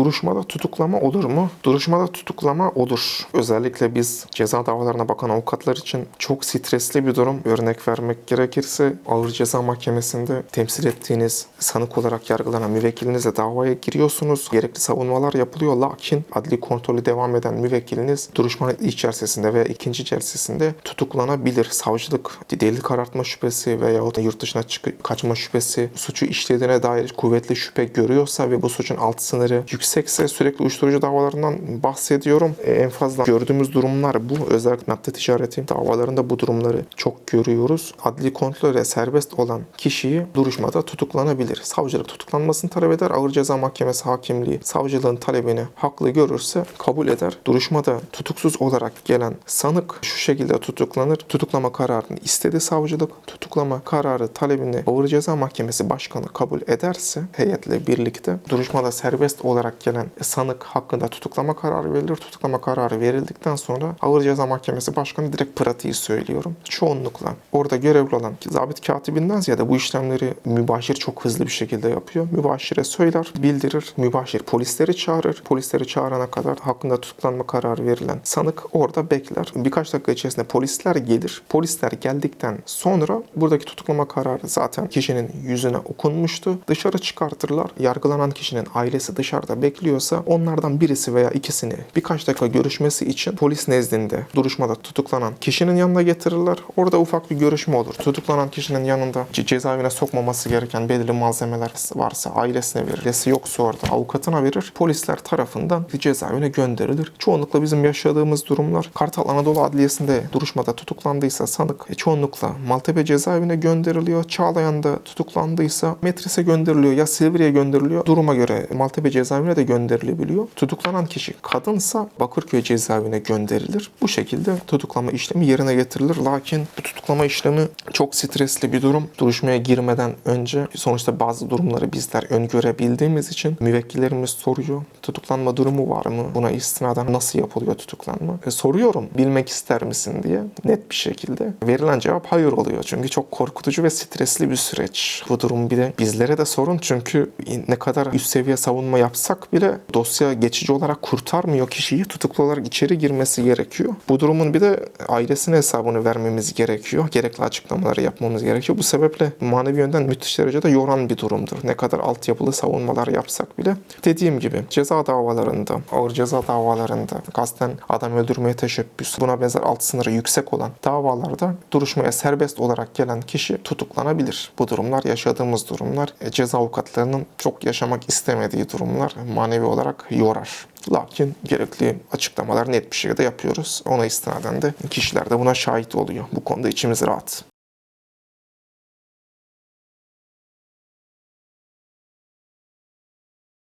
duruşmada tutuklama olur mu? Duruşmada tutuklama olur. Özellikle biz ceza davalarına bakan avukatlar için çok stresli bir durum. Örnek vermek gerekirse ağır ceza mahkemesinde temsil ettiğiniz sanık olarak yargılanan müvekkilinizle davaya giriyorsunuz. Gerekli savunmalar yapılıyor. Lakin adli kontrolü devam eden müvekkiliniz duruşmanın ilk celsesinde ve ikinci celsesinde tutuklanabilir. Savcılık delil karartma şüphesi da yurt dışına çıkıp kaçma şüphesi suçu işlediğine dair kuvvetli şüphe görüyorsa ve bu suçun alt sınırı yüksekse sürekli uyuşturucu davalarından bahsediyorum. E, en fazla gördüğümüz durumlar bu. Özellikle madde ticareti davalarında bu durumları çok görüyoruz. Adli kontrolle serbest olan kişiyi duruşmada tutuklanabilir. Savcılık tutuklanmasını talep eder. Ağır Ceza Mahkemesi hakimliği savcılığın talebini haklı görürse kabul eder. Duruşmada tutuksuz olarak gelen sanık şu şekilde tutuklanır. Tutuklama kararını istedi savcılık. Tutuklama kararı talebini Ağır Ceza Mahkemesi Başkanı kabul ederse heyetle birlikte duruşmada serbest olarak gelen sanık hakkında tutuklama kararı verilir. Tutuklama kararı verildikten sonra Ağır Ceza Mahkemesi Başkanı direkt pratiği söylüyorum. Çoğunlukla orada görevli olan zabit katibinden ziyade bu işlemleri mübaşir çok hızlı bir şekilde yapıyor. Mübaşire söyler, bildirir. Mübaşir polisleri çağırır. Polisleri çağırana kadar hakkında tutuklanma kararı verilen sanık orada bekler. Birkaç dakika içerisinde polisler gelir. Polisler geldikten sonra buradaki tutuklama kararı zaten kişinin yüzüne okunmuştu. Dışarı çıkartırlar. Yargılanan kişinin ailesi dışarıda bekliyorsa onlardan birisi veya ikisini birkaç dakika görüşmesi için polis nezdinde duruşmada tutuklanan kişinin yanına getirirler. Orada ufak bir görüşme olur. Tutuklanan kişinin yanında ce- cezaevine sokmaması gereken belirli malzemeler varsa ailesine verir. Ailesi yoksa orada avukatına verir. Polisler tarafından cezaevine gönderilir. Çoğunlukla bizim yaşadığımız durumlar Kartal Anadolu Adliyesi'nde duruşmada tutuklandıysa sanık e, çoğunlukla Maltepe cezaevine gönderiliyor. Çağlayan'da tutuklandıysa Metris'e gönderiliyor ya Silivri'ye gönderiliyor. Duruma göre Maltepe cezaevine de gönderilebiliyor. Tutuklanan kişi kadınsa Bakırköy cezaevine gönderilir. Bu şekilde tutuklama işlemi yerine getirilir. Lakin bu tutuklama işlemi çok stresli bir durum. Duruşmaya girmeden önce sonuçta bazı durumları bizler öngörebildiğimiz için müvekkillerimiz soruyor. Tutuklanma durumu var mı? Buna istinaden nasıl yapılıyor tutuklanma? E, soruyorum bilmek ister misin diye net bir şekilde. Verilen cevap hayır oluyor. Çünkü çok korkutucu ve stresli bir süreç. Bu durum bir de bizlere de sorun çünkü ne kadar üst seviye savunma yapsak bile dosya geçici olarak kurtarmıyor kişiyi. Tutuklu olarak içeri girmesi gerekiyor. Bu durumun bir de ailesine hesabını vermemiz gerekiyor. Gerekli açıklamaları yapmamız gerekiyor. Bu sebeple manevi yönden müthiş derecede yoran bir durumdur. Ne kadar altyapılı savunmalar yapsak bile. Dediğim gibi ceza davalarında, ağır ceza davalarında, kasten adam öldürmeye teşebbüs, buna benzer alt sınırı yüksek olan davalarda duruşmaya serbest olarak gelen kişi tutuklanabilir. Bu durumlar yaşadığımız durumlar. E, ceza avukatlarının çok yaşamak istemediği durumlar manevi olarak yorar. Lakin gerekli açıklamalar net bir şekilde yapıyoruz. Ona istinaden de kişiler de buna şahit oluyor. Bu konuda içimiz rahat.